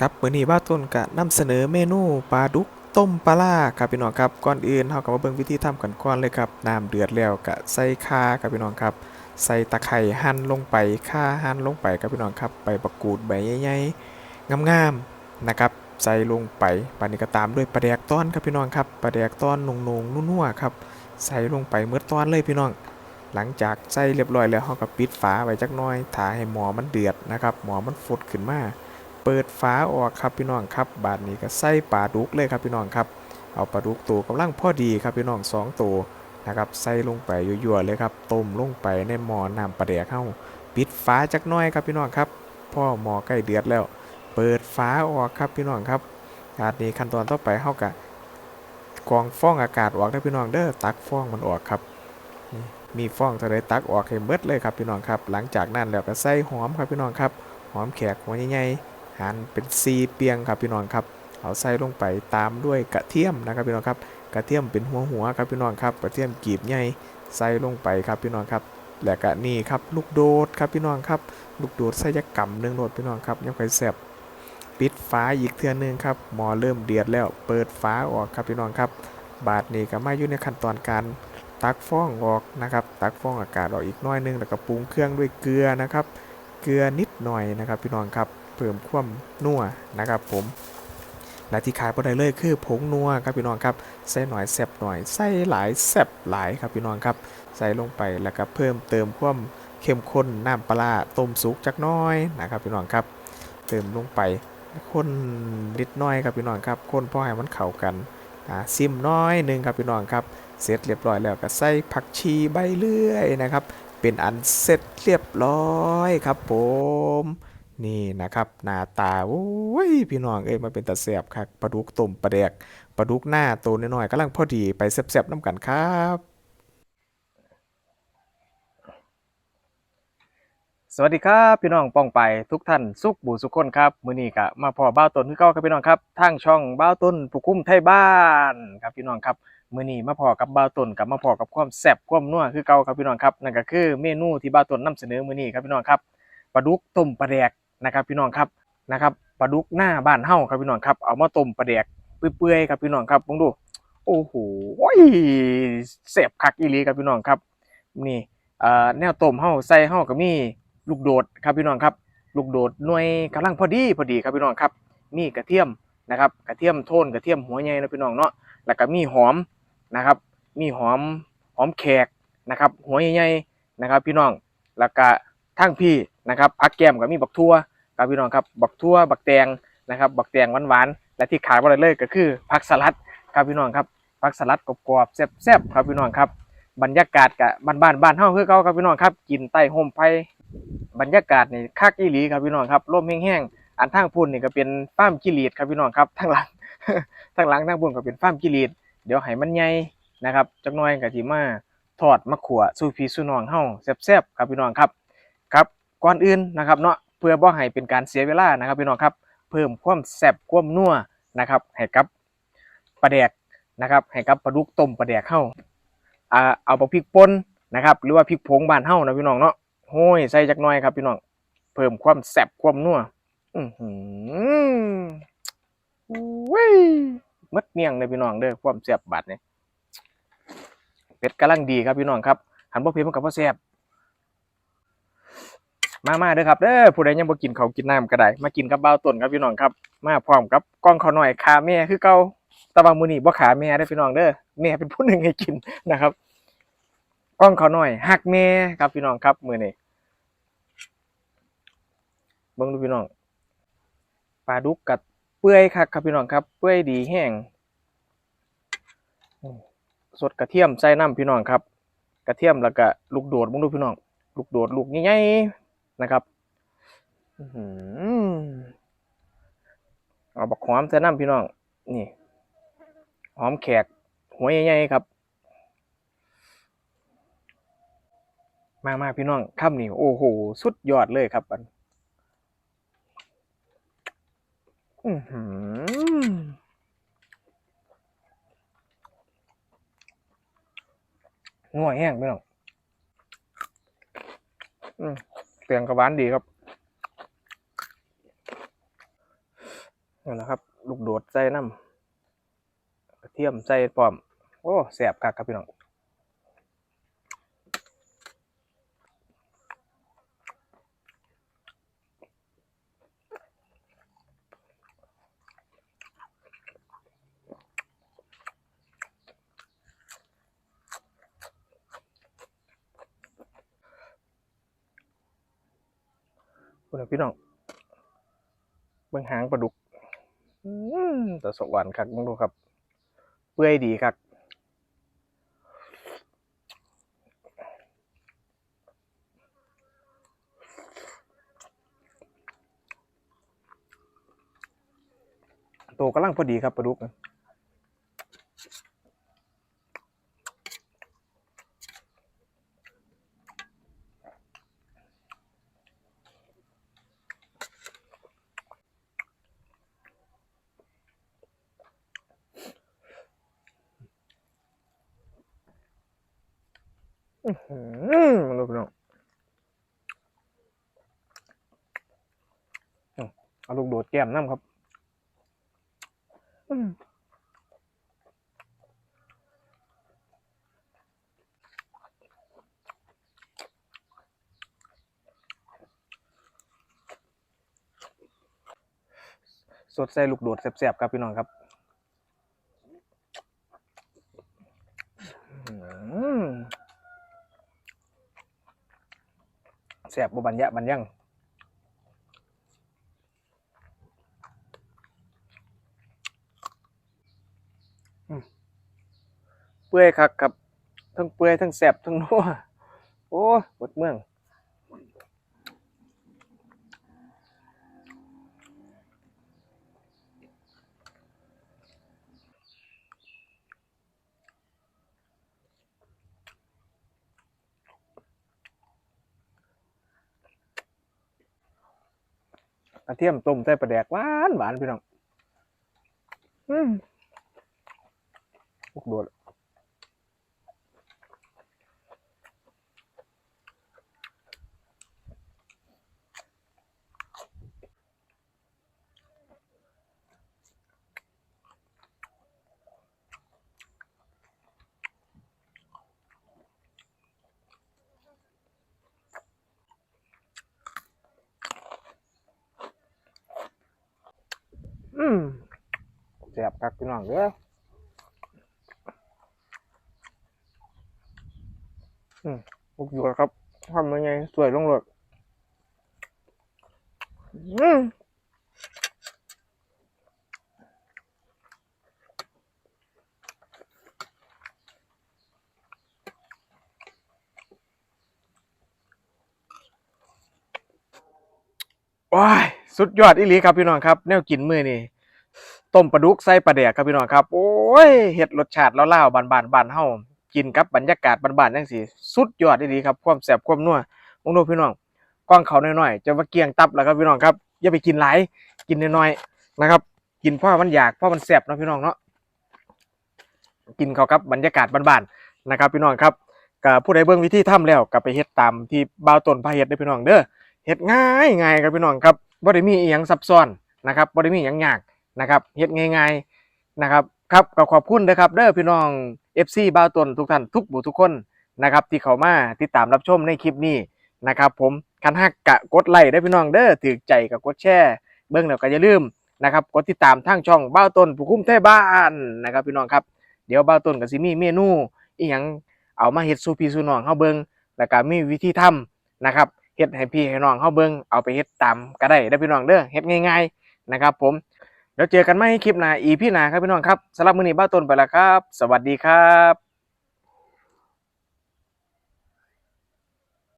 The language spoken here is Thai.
ครับมื้อนี้บ้าต้นก็นำเสนอเมนูปลาดุกต้มปลาร้าครับพี่น้องครับก่อนอื่นเฮาก็มาเบิ่งวิธีทำกันก่อนเลยครับน้ำเดือดแล้วก็ใส่ข่าครับพี่น้องครับ ใส่ตะไคร้หั่นลงไปข่าหั่นลงไปครับพี่น้องครับใบบักกูดใบใหญ่ๆงามๆนะครับใส่ลงไปปานนี้ก็ตามด้วยปลาแดกต้อนครับพี่น้องครับปลาแดกต้อนนงๆนัวๆครับใส่ลงไปเมื่อต้อนเลยพี่น้อง หลังจากใส่เรียบร้อยแล้วเราก็ปิดฝาไว้จักน่อยถ่าให้หมอมันเดือดนะครับหมอมันฟดขึ้นมา เปิดฝาออกครับพี่น้องครับ บาดนี้ก็ใส่ปลาดุกเลยครับพี่น้องครับ เอาปลาดุกตัวกำลังพอดีครับพี่น้องสองตัวนะครับใส่ลงไปยั่วๆเลยครับ ต้มลงไปในหม้อน้ำปลาแดกเข้าปิดฝาจักน่อยครับพี่น้องครับพ่อหม้อใกล้เดือดแล้ว เปิดฝาออกครับพี่น้องครับบาดนี้ขั้นตอนต่อไปเฮากะกองฟองอากาศออกได้พี่น้องเด้อตักฟองมันออกครับ มีฟองเท่าไรตักออกให้เบิดเลยครับพี่น้องครับ หลังจากนั้นแล้วก็ใส่หอมครับพี่น้องครับ หอมแขกหัวใหญ่ๆ หั่นเป็นซีเปียงครับพี่น้องครับเอาใส่ลงไปตามด้วยกระเทียมนะครับพี่น้องครับกระเทียมเป็นหัวหัวครับพี่น้องครับกระเทียมกีบใหญ่ใส่ลงไปครับพี่น้องครับและก็นี่ครับลูกโดดครับพี่น้องครับลูกโดดใส่ยักกำหนึ่งโดดพี่น้องครับยังไฟแซ่บปิดฝาอีกเทื่อนึงครับหมอเริ่มเดือดแล้วเปิดฝาออกครับพี่น้องครับ บาดนี้ก็มาอยู่ในขั้นตอนการตักฟองออกนะครับ ตักฟองอากาศออกอีกน้อยนึงแล้วก็ปรุงเครื่องด้วยเกลือนะครับ เกลือนิดหน่อยนะครับพี่น้องครับ เพิ่มความนัวนะครับผมและที่ขายบ่ได้เลยคือผงนัวครับพี่น้องครับใส่หน่อยแซบหน่อยใส่หลายแซบหลายครับพี่น้องครับ ใส่ลงไปแล้วก็เพิ่มเติมความเข้มข้นน้ำปลาต้มสุกจักน้อยนะครับพี่น้องครับ เติมลงไปคนนิดน้อยครับพี่น้องครับคนพอให้มันเข้ากันซิมน้อยหนึ่งครับพี่น้องครับ เสร็จเรียบร้อยแล้วก็ใส่ผักชีใบเลื่อยนะครับ เป็นอันเสร็จเรียบร้อยครับผม นี่นะครับ หน้าตาโอ้ยพี่น้องเอ้ยมาเป็นตาแสบครับปลาดุกต้มปลาแดกปลาดุกหน้าตัวน้อยๆกำลังพอดีไปแซ่บๆน้ำกันครับสวัสดีครับพี่น้องป้องไปทุกท่านสุขบูสุขคนครับมื้อนี้ก็มาพอบ้าต้นคือเก่าครับพี่น้องครับทางช่องบ้าต้นผู้คุ้มไทยบ้านครับพี่น้องครับมื้อนี้มาพอกับบ้าต้นกับมาพอกับความแซ่บความนัวคือเก่าครับพี่น้องครับนั่นก็คือเมนูที่บ้าต้นนำเสนอมื้อนี้ครับพี่น้องครับปลาดุกต้มปลาแดก นะครับพี่น้องครับนะครับปลาดุกหน้าบ้านเฮาครับพี่น้องครับเอามาต้มปลาแดกเปื่อยๆครับพี่น้องครับลองดู โอ้โหแซ่บคักอีลีครับพี่น้องครับนี่แนวต้มเฮาใส่เฮาก็มีลูกโดดครับพี่น้องครับ ลูกโดดหน่วยกำลังพอดีพอดีครับพี่น้องครับมีกระเทียมนะครับกระเทียมโทนกระเทียมหัวใหญ่นะพี่น้องเนาะแล้วก็มีหอมนะครับ มีหอมหอมแขกนะครับ หัวใหญ่ๆนะครับ พี่น้องแล้วก็ทั้งพี่ นะครับผักแก้มก็มีบักทั่วครับพี่น้องครับบักทั่วบักแตงนะครับบักแตงหวานๆและที่ขาดบ่ได้เลยก็คือผักสลัดครับพี่น้องครับผักสลัดกรอบๆแซ่บๆครับพี่น้องครับบรรยากาศกับบ้านๆบ้านเฮาคือเก่าครับพี่น้องครับกินใต้ห่มไผ่บรรยากาศนี่คักอีหลีครับพี่น้องครับลมแห้งๆอันทางพุ่นนี่ก็เป็นฟาร์มกิลีดครับพี่น้องครับทางหลังทางหลังทางพุ่นก็เป็นฟาร์มกิลีดเดี๋ยวให้มันใหญ่นะครับจักหน่อยก็สิมาทอดมะขั่วสู่พี่สู่น้องเฮาแซ่บๆครับพี่น้องครับ ก่อนอื่นนะครับเนาะเพื่อบ่ให้เป็นการเสียเวลานะครับพี่น้องครับเพิ่มความแซ่บความนัวนะครับให้กับปลาแดกนะครับให้กับปลาดุกต้มปลาแดกเฮาอ่าเอาบักพริกป่นนะครับ หรือว่าพริกผงบ้านเฮานะพี่น้องเนาะโห้ยใส่จักหน่อยครับพี่น้องเพิ่มความแซ่บความนัวอือหือว้ยมัดเมี่ยงเลยพี่น้องเด้อความแซ่บบาดเนี่ยเป็ดกำลังดีครับพี่น้องครับหันบ่เผ็ดมันกับบ่แซ่บ มามาเด้อครับเด้อผู้ใดยังบ่กินข้าวกินน้ำก็ได้มากินกับบ่าต้นครับพี่น้องครับ มาพร้อมกับกล้องข้าวหน่อยขาแม่คือเก่าต่ว่ามื้อนี้บ่ขาแม่เด้อพี่น้องเด้อแม่เป็นผู้หนึ่งให้กินนะครับกล้องเขาหน่อยหักแม่ครับพี่น้องครับมือนี่เบิ่งดูพี่น้องปลาดุกกัดเปื่อยคักครับพี่น้องครับเปื่อยดีแห้งสดกระเทียมใส่น้ำพี่น้องครับ กระเทียมแล้วก็ลูกโดดเบิ่งดูพี่น้อง ลูกโดดลูกใหญ่ นะครับอ๋อหือเอาบักหอมใส่น้ำพี่น้อง นี่ หอมแขก หัวใหญ่ๆครับ มามาพี่น้องค่ำนี่โอ้โห สุดยอดเลยครับอันอือหือนัวแห้งพี่น้องอืม เตียงกระวานดีครับนี่นะครับ ลูกโดดใส่น้ำกระเทียมใส่พร้อม โอ้แสบกักครับพี่น้อง คุณพี่น้องเบิ่งหางปลาดุกแต่สวรรค์คักมึงดูครับ เปื่อยดีคักโตกำลังพอดีครับปลาดุกนะ อืมมึงดูพี่น้องเอาลูกโดดแก้มน้ำครับสดใส่ลูกโดดแซ่บๆครับพี่น้องครับอืมแซ่บบ่บันยะบันยังเปื่อยคักครับทั้งเปื่อยทั้งแซ่บทั้งนัวโอ้ปวดเมือง กระเทียมต้มใส่ปลาแดกหวานหวานพี่น้อง อืมลูกโดดอืม แซ่บคักพี่น้องเด้ออืมลูกโดดครับทำยังไงสวยลงเลยอืมว้ายสุดยอดอีหลีครับพี่น้องครับ แนวกินมือนี่ ต้มปลาดุกใส่ปลาแดกครับพี่น้องครับ โอ้ยเฮ็ดรสชาติเล่าๆบานๆบานเฮากินกับบรรยากาศบานๆจังซี่สุดยอดอีหลีครับความแซ่บความนัวมองดูพี่น้องก้องเขาน้อยๆจะว่าเกียงตับแล้วครับพี่น้องครับอย่าไปกินหลายกินน้อยๆนะครับ กินเพราะมันอยากเพราะมันแซ่บนะพี่น้องเนาะกินเขากับบรรยากาศบานๆนะครับ พี่น้องครับก็ผู้ใดเบิ่งวิธีทำแล้วก็ไปเฮ็ดตามที่บ่าวต้นพาเฮ็ดเด้พี่น้องเด้อเฮ็ดง่ายง่ายครับพี่น้องครับบ่ได้มีอีหยังซับซ้อนนะครับบ่ได้มีหยังยาก นะครับเฮ็ดง่ายๆนะครับครับก็ขอบคุณนะครับเด้อพี่น้อง FC บ้าวตนทุกท่านทุกบุทุกคนนะครับที่เข้ามาติดตามรับชมในคลิปนี้นะครับผมคันฮักกะกดไลค์ได้อพี่น้องเด้อถือใจก็กดแชร์เบิ่งแล้วก็อย่าลืมนะครับกดติดตามทางช่องบ้าวตนผู้คุ้มไทยบ้านนะครับพี่น้องครับเดี๋ยวบ้าวตนก็สิมีเมนูอีหยังเอามาเฮ็ดสู่พี่สู่น้องเฮาเบิ่งแล้วก็มีวิธีทำนะครับเฮ็ดให้พี่ให้น้องเฮาเบิ่งเอาไปเฮ็ดตามก็ได้เด้อพี่น้องเด้อเฮ็ดง่าย ๆนะครับ ผม เดี๋ยวเจอกันใหม่คลิปหน้า EP หน้าครับพี่น้องครับสำหรับมื้อนี้บ้าต้นไปแล้วครับ สวัสดีครับ